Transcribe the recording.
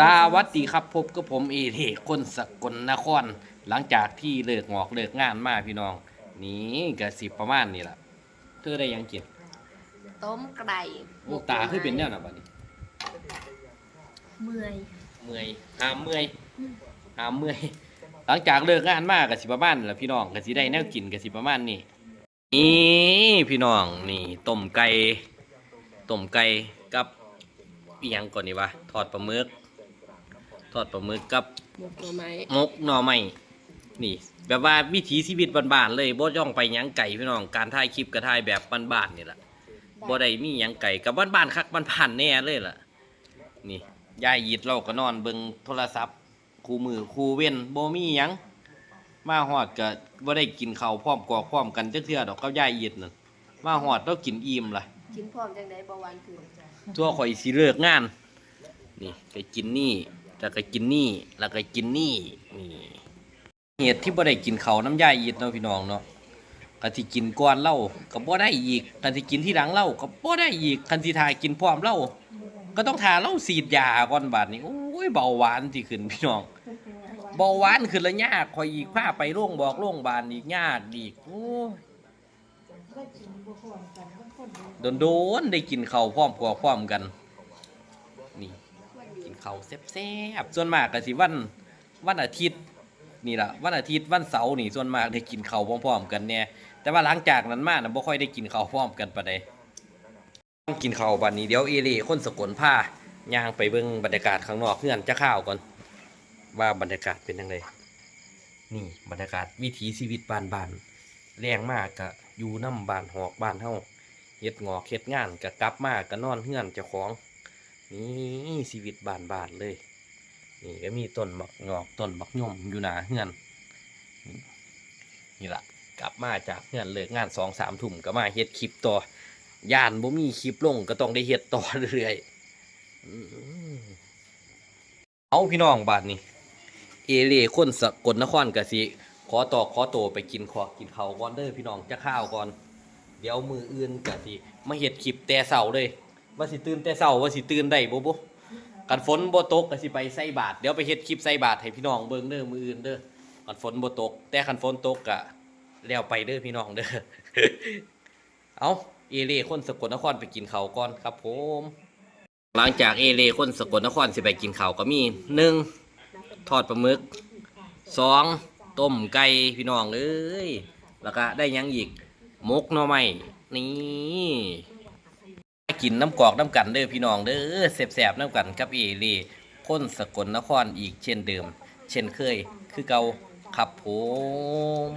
สวัสดีครับพบกับผมเอเทคนสกลนคร หลังจากที่เลิกงอกเลิกงานมาพี่น้อง นี่ก็สิประมาณนี้ล่ะเธอได้หยังกินต้มไก่โอ้ตาคือเป็นแนวน่ะบัดนี้เมื่อยเมื่อยหามเมื่อยหามเมื่อย หลังจากเลิกงานมาก็สิประมาณนี้ล่ะพี่น้องก็สิได้แนวกินก็สิประมาณนี้นี่พี่น้องนี่ต้มไก่ต้มไก่กับอีหยังก่อนนี่วะทอดปลาหมึก ทอดปลาหมึกกับหมกหน่อไม้มกหน่อไม้นี่ แบบว่าวิถีชีวิตบ้านๆเลยบ่ย่องไปหยังไก่พี่น้องการถ่ายคลิปก็ถ่ายแบบบ้านๆนี่แหละบ่ได้มีหยังไก่กับบ้านๆคักบ้านๆแน่เลยล่ะ นี่ยายหยิดเราก็นอนเบิ่งโทรศัพท์คู่มือคู่เว้นบ่มีหยังมาฮอดก็บ่ได้กินข้าวพร้อมกอกพร้อมกันจักเทื่อดอกกับยายหยิดนั่นมาฮอดเรากินอิ่มล่ะกินพร้อมจังไดบ่หวานขึ้นตัวข่อยสิเลิกงาน นี่ก็กินนี่ แล้วก็กินนี่แล้วก็กินนี่นี่เหตุที่บ่ได้กินเขาน้ำยาอีดเนาะพี่น้องเนาะกันที่กินก่อนเล้าก็บ่ได้อีกกันที่กินที่หลังเล้าก็บ่ได้อีกกันที่ทากินพร้อมเล้าก็ต้องทาเล้าสีดยาก่อนบาดนี้โอ้ยเบาหวานที่ขึ้นพี่น้องเบาหวานขึ้นแล้วยากข่อยอีกพาไปโรงบอกโรงพยาบาลอีกยากอีกโอ้ยโดนโดนๆได้กินเข้าพร้อมกว่าพร้อมกันนี่ กินข้าแซ่บๆส่วนมากก็สิวันวันอาทิตย์นี่ล่ะวันอาทิตย์วันเสาร์นี่ส่วนมากได้กินข้าวพร้อมๆกันเนี่ยแต่ว่าหลังจากนั้นมาน่ะบ่ค่อยได้กินข้าวพร้อมกันปานใดกินข้าวบัดนี้เดี๋ยวเอเล่คนสกลผ้าย่างไปเบิ่งบรรยากาศข้างนอกเฮือนจะข้าวก่อนว่าบรรยากาศเป็นจังไดนี่บรรยากาศวิถีชีวิตบ้านๆแรงมากก็อยู่น้ำบ้านหอกบ้านเฮาเฮ็ดงอกเฮ็ดงานก็กลับมาก็นอนเฮือนเจ้าของ นี่ชีวิตบานบานเลย นี่ก็มีต้นบักงอกต้นบักย่อมอยู่หนาเฮือน นี่ละกลับมาจากเฮือนเลิกงานสองสามทุ่มก็มาเฮ็ดคลิปต่อย่านบ่มีคลิปลงก็ต้องได้เฮ็ดต่อเรื่อยเอาพี่น้องบาดนี้เอเล่คนสกลนครกะสิขอต่อขอโตไปกินขอกินเขาก่อนเด้อพี่น้องจะข้าวก่อน เดี๋ยวมืออื่นกะสิมาเฮ็ดคลิปแต่เช้าเลย ว่าสิตื่นแต่เช้าว่าสิตื่นได้บ่บ่กันฝนบ่ตกก็สิไปใส่บาตรเดี๋ยวไปเฮ็ดคลิปใส่บาตรให้พี่น้องเบิ่งเด้อมืออื่นเด้อกันฝนบ่ตก แต่คันฝนตกก็แล้วไปเด้อพี่น้องเด้อเอาเอเล่คนสกลนครไปกินข้าวก่อนครับผมหลังจากเอเล่คนสกลนครสิไปกินข้าวก็มีหนึ่งทอดปลาหมึกสองต้มไก่พี่น้องเอ้ยแล้วก็ได้ยังอีกมกหน่อไม้นี่ กินน้ำกอกน้ำกันเด้อพี่น้องเด้อแสบน้ำกันกับเอรีคนสกลนครอีกเช่นเดิม เช่นเคย คือเกาขับผม